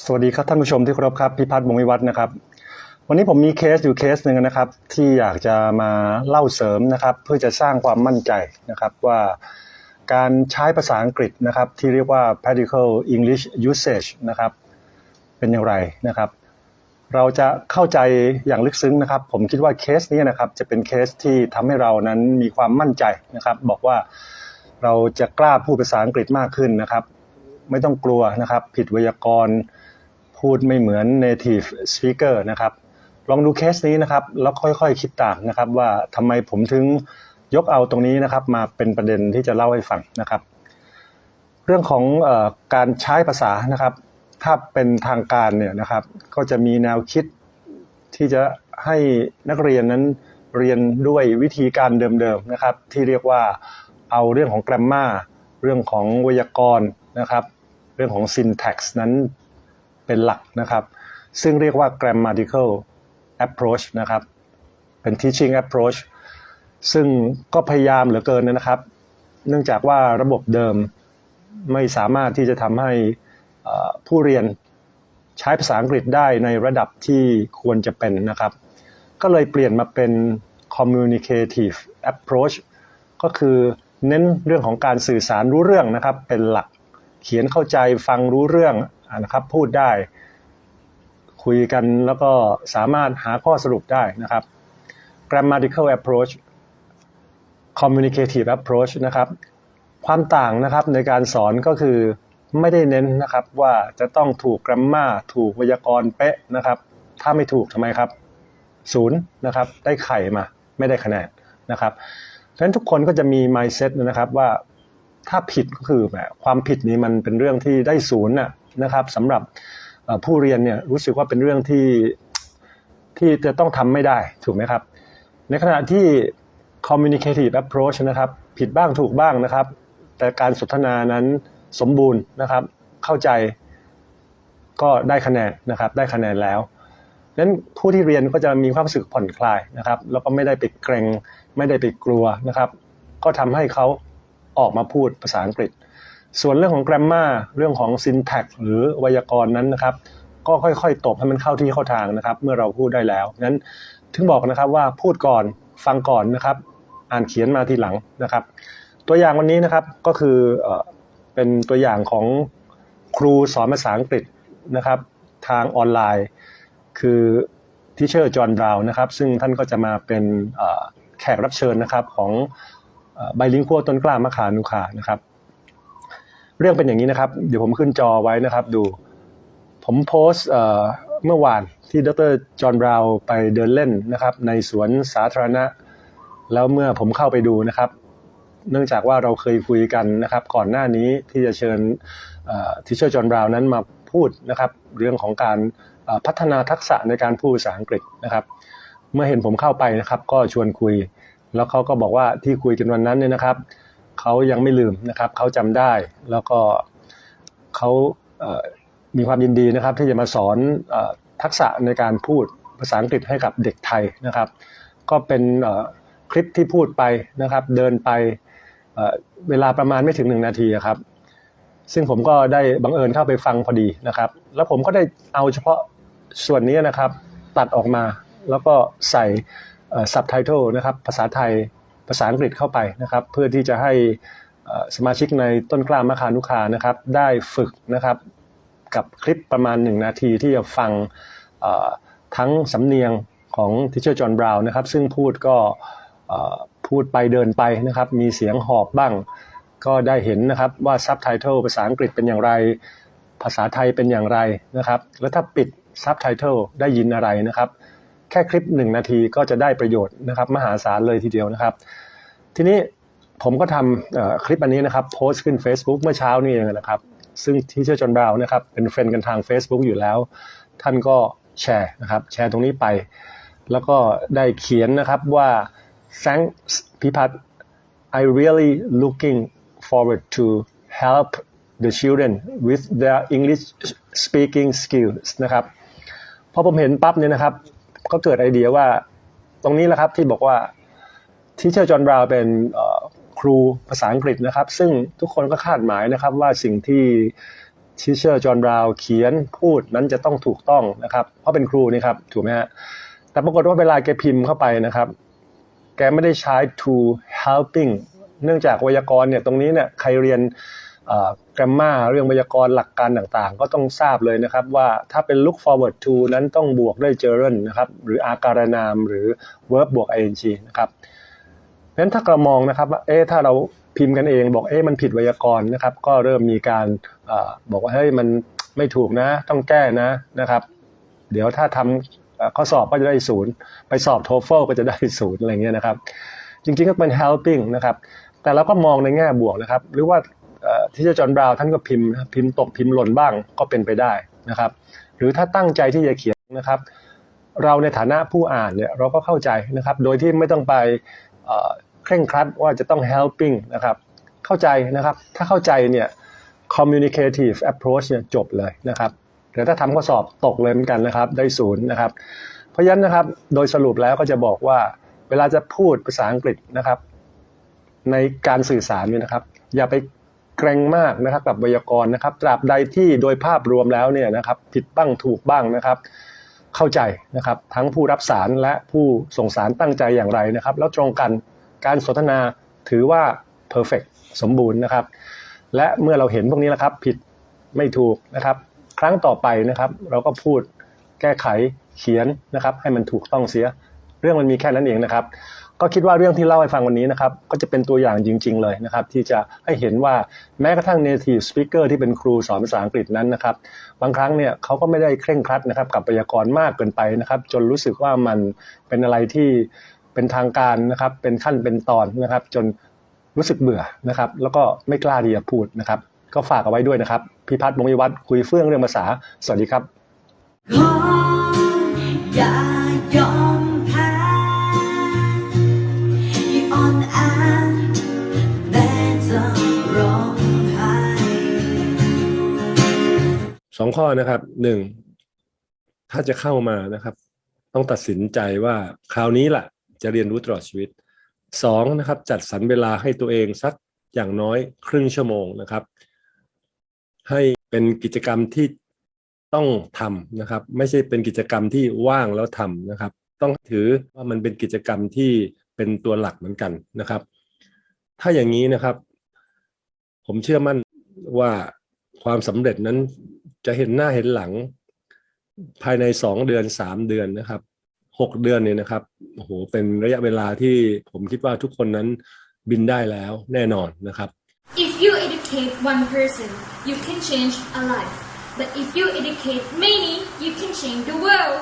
สวัสดีครับท่านผู้ชมที่เคารพครับพิพัฒน์วงวิวัฒน์นะครับ วันนี้ผมมีเคสอยู่เคสหนึ่งนะครับ ที่อยากจะมาเล่าเสริมนะครับ เพื่อจะสร้างความมั่นใจนะครับว่าการใช้ภาษาอังกฤษนะครับ ที่เรียกว่า practical English usage นะครับ เป็นอย่างไรนะครับ เราจะเข้าใจอย่างลึกซึ้งนะครับ ผมคิดว่าเคสนี้นะครับ จะเป็นเคสที่ทำให้เรานั้นมีความมั่นใจนะครับ บอกว่าเราจะกล้าพูดภาษาอังกฤษมากขึ้นนะครับ ไม่ต้องกลัวนะครับ ผิดไวยากรณ์พูดไม่เหมือน native speaker นะครับ ลองดูเคสนี้นะครับ แล้วค่อยๆคิดตามนะครับ ว่าทำไมผมถึงยกเอาตรงนี้นะครับ มาเป็นประเด็นที่จะเล่าให้ฟังนะครับ เรื่องของอการใช้ภาษานะครับ ถ้าเป็นทางการเนี่ยนะครับ ก็จะมีแนวคิดที่จะให้นักเรียนนั้นเรียนด้วยวิธีการเดิมๆนะครับ ที่เรียกว่าเอาเรื่องของ grammar เรื่องของไวยากรณ์นะครับ เรื่องของ syntax นั้นเป็นหลักนะครับ ซึ่งเรียกว่า grammatical approach นะครับ เป็น teaching approach ซึ่งก็พยายามเหลือเกินนะครับ เนื่องจากว่าระบบเดิมไม่สามารถที่จะทำให้ผู้เรียนใช้ภาษาอังกฤษได้ในระดับที่ควรจะเป็นนะครับ ก็เลยเปลี่ยนมาเป็น communicative approach ก็คือเน้นเรื่องของการสื่อสารรู้เรื่องนะครับเป็นหลัก เขียนเข้าใจฟังรู้เรื่องอะนะครับพูดได้ คุยกันแล้วก็สามารถหาข้อสรุปได้นะครับ grammatical approach communicative approach นะครับ ความต่างนะครับในการสอนก็คือไม่ได้เน้นนะครับว่าจะต้องถูก grammar ถูกไวยากรณ์เป๊ะนะครับ ถ้าไม่ถูกทำไมครับศูนย์นะครับได้ไข่มาไม่ได้คะแนนนะครับเพราะฉะนั้นทุกคนก็จะมี mindset นะครับว่า ถ้าผิดก็คือแหมความผิดนี้มันเป็นเรื่องที่ได้ศูนย์นะนะครับสำหรับผู้เรียนเนี่ยรู้สึกว่าเป็นเรื่องที่ที่จะต้องทำไม่ได้ถูกไหมครับ ในขณะที่ communicative approach นะครับ ผิดบ้างถูกบ้างนะครับ แต่การสนทนานั้นสมบูรณ์นะครับ เข้าใจก็ได้คะแนนนะครับ ได้คะแนนแล้วนั้นผู้ที่เรียนก็จะมีความรู้สึกผ่อนคลายนะครับ แล้วก็ไม่ได้ไปเกรงไม่ได้ไปกลัวนะครับ ก็ทำให้เขา ออกมาพูดภาษาอังกฤษ ส่วนเรื่องของ grammar เรื่องของ syntax หรือไวยากรณ์นั้นนะครับ ก็ค่อยๆ ตบให้มันเข้าที่เข้าทางนะครับ เมื่อเราพูดได้แล้วนั้นถึงบอกนะครับว่าพูดก่อนฟังก่อนนะครับ อ่านเขียนมาทีหลังนะครับ ตัวอย่างวันนี้นะครับก็คือเป็นตัวอย่างของครูสอนภาษาอังกฤษนะครับ ทางออนไลน์ คือทิเชอร์จอห์นบราวน์นะครับ ซึ่งท่านก็จะมาเป็นแขกรับเชิญนะครับของ ไบลิงคัวต้นกล้ามะขานุขานะครับ เรื่องเป็นอย่างนี้นะครับ เดี๋ยวผมขึ้นจอไว้นะครับ ดู ผมโพสต์เมื่อวานที่ดรจอห์นบราว์ไปเดินเล่นนะครับ ในสวนสาธารณะ แล้วเมื่อผมเข้าไปดูนะครับ เนื่องจากว่าเราเคยคุยกันนะครับ ก่อนหน้านี้ที่จะเชิญทิชเชอร์จอห์นบราวนั้นมาพูดนะครับ เรื่องของการพัฒนาทักษะในการพูดภาษาอังกฤษนะครับ เมื่อเห็นผมเข้าไปนะครับ ก็ชวนคุย แล้วเขาก็บอกว่าที่คุยกันวันนั้นเนี่ยนะครับเขายังไม่ลืมนะครับเขาจำได้แล้วก็เขาเมีความยินดีนะครับ ที่จะมาสอนอทักษะในการพูดภาษาอังกฤษให้กับเด็กไทยนะครับ ก็เป็นคลิปที่พูดไปนะครับเดินไปเวลาประมาณไม่ถึงหนึ่งนาทีครับ ซึ่งผมก็ได้บังเอิญเข้าไปฟังพอดีนะครับ แล้วผมก็ได้เอาเฉพาะส่วนนี้นะครับ ตัดออกมาแล้วก็ใส่ ซับไตเติลนะครับภาษาไทยภาษาอังกฤษเข้าไปนะครับ เพื่อที่จะให้สมาชิกในต้นกล้ามะคานุคานะครับ ได้ฝึกนะครับกับคลิปประมาณ 1 นาทีที่จะฟังทั้งสำเนียงของทิเชอร์จอห์นบราวน์นะครับ ซึ่งพูดก็พูดไปเดินไปนะครับ มีเสียงหอบบ้าง ก็ได้เห็นนะครับว่าซับไตเติลภาษาอังกฤษเป็นอย่างไร ภาษาไทยเป็นอย่างไรนะครับ แล้วถ้าปิดซับไตเติลได้ยินอะไรนะครับ แค่คลิป1นาทีก็จะได้ประโยชน์นะครับ มหาศาลเลยทีเดียวนะครับ ทีนี้ผมก็ทำคลิปอันนี้นะครับโพสต์ขึ้น Facebook เมื่อเช้านี้เองนะครับ ซึ่งที่เชื่อจนบราวน์นะครับเป็นเฟรนด์กันทาง Facebook อยู่แล้ว ท่านก็แชร์นะครับแชร์ตรงนี้ไป แล้วก็ได้เขียนนะครับว่า thanks พิพัฒน์ I really looking forward to help the children with their English speaking skills นะครับพอผมเห็นปั๊บเนี่ยนะครับ ก็เกิดไอเดียว่า ตรงนี้แหละครับที่บอกว่าทีเชอร์จอห์นบราว์เป็นครูภาษาอังกฤษนะครับ ซึ่งทุกคนก็คาดหมายนะครับว่าสิ่งที่ทีเชอร์จอห์นบราวเขียนพูดนั้นจะต้องถูกต้องนะครับ เพราะเป็นครูนี่ครับถูกไหมฮะแต่ปรากฏว่าเวลาแกพิมพ์เข้าไปนะครับ แกไม่ได้ใช้ to helping เนื่องจากไวยากรณ์เนี่ยตรงนี้เนี่ยใครเรียน กร m ม a เรื่องไวยากรณ์หลักการต่างๆ ก็ต้องทราบเลยนะครับว่าถ้าเป็น look forward to นั้นต้องบวกด้วย gerund นะครับหรืออาการนามหรือ verb บวก ing นะครับเพราะฉะนั้นถ้าเรามองนะครับว่าเอ๊ะถ้าเราพิมพ์กันเองบอกเอ๊ะมันผิดไวยากรณ์นะครับก็เริ่มมีการอบอกว่าเฮ้ยมันไม่ถูกนะต้องแก้นะนะครับ เดี๋ยวถ้าทำเอ่อข้อสอบก็จะได้ศูนย์ไปสอบโทเฟลก็จะได้ศูนย์อะไรเงี้ยนะครับ จริงๆก็เป็น helping นะครับแต่เราก็มองในแง่บวกนะครับ หรือว่า ที่จ้าจอห์นบราวท่านก็พิมพ์พิมพ์ตกพิมพ์หล่นบ้างก็เป็นไปได้นะครับ หรือถ้าตั้งใจที่จะเขียนนะครับ เราในฐานะผู้อ่านเนี่ยเราก็เข้าใจนะครับ โดยที่ไม่ต้องไปเอ่อเคร่งครัดว่าจะต้อง helping นะครับ เข้าใจนะครับ ถ้าเข้าใจเนี่ย communicative approach เนี่ยจบเลยนะครับแต่ถ้าทำข้อสอบตกเลยเหมือนกันนะครับ ได้ศูนย์นะครับ เพราะฉะนั้นนะครับ โดยสรุปแล้วก็จะบอกว่า เวลาจะพูดภาษาอังกฤษนะครับ ในการสื่อสารเนี่ยนะครับ อย่าไป เกรงมากนะครับกับไวยากรณ์นะครับตราบใดที่โดยภาพรวมแล้วเนี่ยนะครับผิดบ้างถูกบ้างนะครับ เข้าใจนะครับทั้งผู้รับสารและผู้ส่งสารตั้งใจอย่างไรนะครับ แล้วตรงกันการสนทนาถือว่า perfect สมบูรณ์นะครับ และเมื่อเราเห็นพวกนี้แล้วครับ ผิดไม่ถูกนะครับ ครั้งต่อไปนะครับ เราก็พูดแก้ไขเขียนนะครับ ให้มันถูกต้องเสีย เรื่องมันมีแค่นั้นเองนะครับ ก็คิดว่าเรื่องที่เล่าให้ฟังวันนี้นะครับ ก็จะเป็นตัวอย่างจริง ๆ เลยนะครับ ที่จะให้เห็นว่าแม้กระทั่ง native speaker ที่เป็นครูสอนภาษาอังกฤษนั้นนะครับ บางครั้งเนี่ยเขาก็ไม่ได้เคร่งครัดนะครับ กับไวยากรณ์มากเกินไปนะครับ จนรู้สึกว่ามันเป็นอะไรที่เป็นทางการนะครับ เป็นขั้นเป็นตอนนะครับ จนรู้สึกเบื่อนะครับ แล้วก็ไม่กล้าที่จะพูดนะครับ ก็ฝากเอาไว้ด้วยนะครับ พิพัฒน์มงวิวัฒน์คุยเฟื่องเรื่องภาษา สวัสดีครับ ข้อนะครับหนึ่งถ้าจะเข้ามานะครับ ต้องตัดสินใจว่าคราวนี้แหละจะเรียนรู้ตลอดชีวิตสองนะครับ จัดสรรเวลาให้ตัวเองสักอย่างน้อยครึ่งชั่วโมงนะครับ ให้เป็นกิจกรรมที่ต้องทำนะครับ ไม่ใช่เป็นกิจกรรมที่ว่างแล้วทำนะครับ ต้องถือว่ามันเป็นกิจกรรมที่เป็นตัวหลักเหมือนกันนะครับ ถ้าอย่างนี้นะครับ ผมเชื่อมั่นว่าความสำเร็จนั้น จะเห็นหน้าเห็นหลัง ภายในสองเดือนสามเดือนนะครับหกเดือนเนี่ยนะครับโอ้โหเป็นระยะเวลาที่ผมคิดว่าทุกคนนั้นบินได้แล้วแน่นอนนะครับ If you educate one person, you can change a life. But if you educate many, you can change the world.